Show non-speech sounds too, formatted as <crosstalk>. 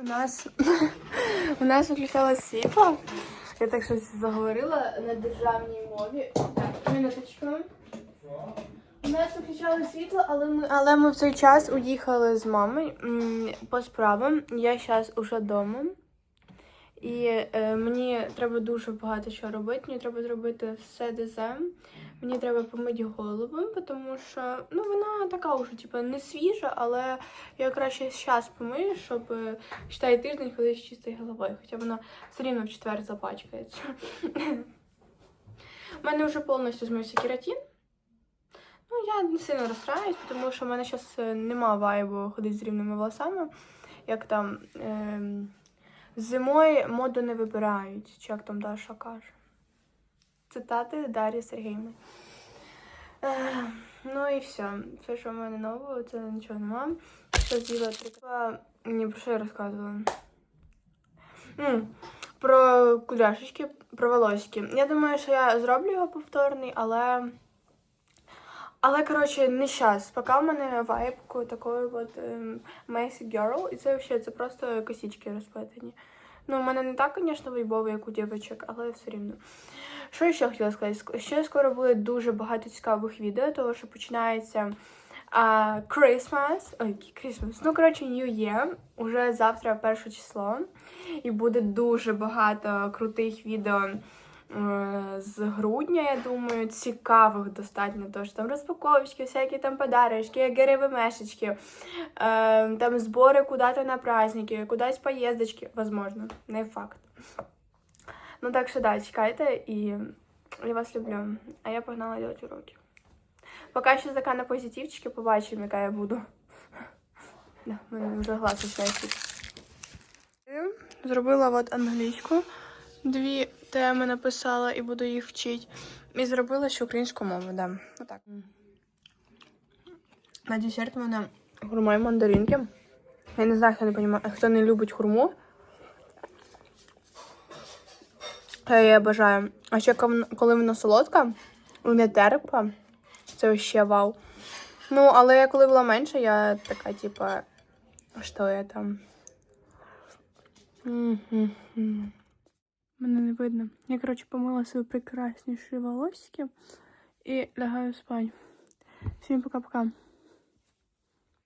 У нас <laughs> у нас виключалось світло. Я так щось заговорила на державній мові. Так, минуточку. У нас виключали світло, але ми, але ми в цей час уїхали з мамою по справам. Я зараз уже вдома. І е, мені треба дуже багато що робити. Мені треба зробити все ДЗ. Мені треба помити голову, тому що ну вона така вже, типу, не свіжа, але я краще зараз помию, щоб е, тиждень ходити з чистою головою, хоча вона все рівно в четвер запачкається. У мене вже повністю змився кератин. Ну, я не сильно розстраюсь, тому що в мене зараз нема вайбу ходити з рівними волосами. Як там ем, зимою моду не вибирають, чи як там Даша каже. Цитати Дар'ї Сергіївни. Е, ну і все. Все, що в мене нового, це нічого нема. Що з'їла три кава. Ні, про що я розказувала? Про кудряшечки, про волосики. Я думаю, що я зроблю його повторний, але. Але, коротше, не щас. Поки в мене вайбку такої от ем, Messy Girl, і це взагалі це просто косички розплетені. Ну, у мене не так, звісно, вайбово, як у дівчинок, але все рівно. Що ще хотіла сказати? Ще скоро буде дуже багато цікавих відео, тому що починається а, Christmas. Ой, Christmas. Ну, коротше, New Year. Уже завтра перше число. І буде дуже багато крутих відео з грудня, я думаю, цікавих достатньо. Тож там розпаковочки, всякі там подарочки, геревимешечки, е, там збори куди-то на праздники, кудись поїздочки, возможно, не факт. Ну так що да, чекайте і я вас люблю. А я погнала робити уроки. Поки що така на позитивчики, побачимо, яка я буду. <laughs> Да, мене вже починає. Зробила от англійську. Дві теми написала і буду їх вчити. І зробила ще українську мову, да. Отак. На десерт в мене хурма і мандаринки. Я не знаю, хто не понімає, хто не любить хурму. Та я бажаю. А ще коли вона солодка, не терпа, це ще вау. Ну, але я коли була менша, я така, типа, що я там. Мене не видно. Я, коротше, помила свої прекрасніші волосики і лягаю спати. Всім пока-пока.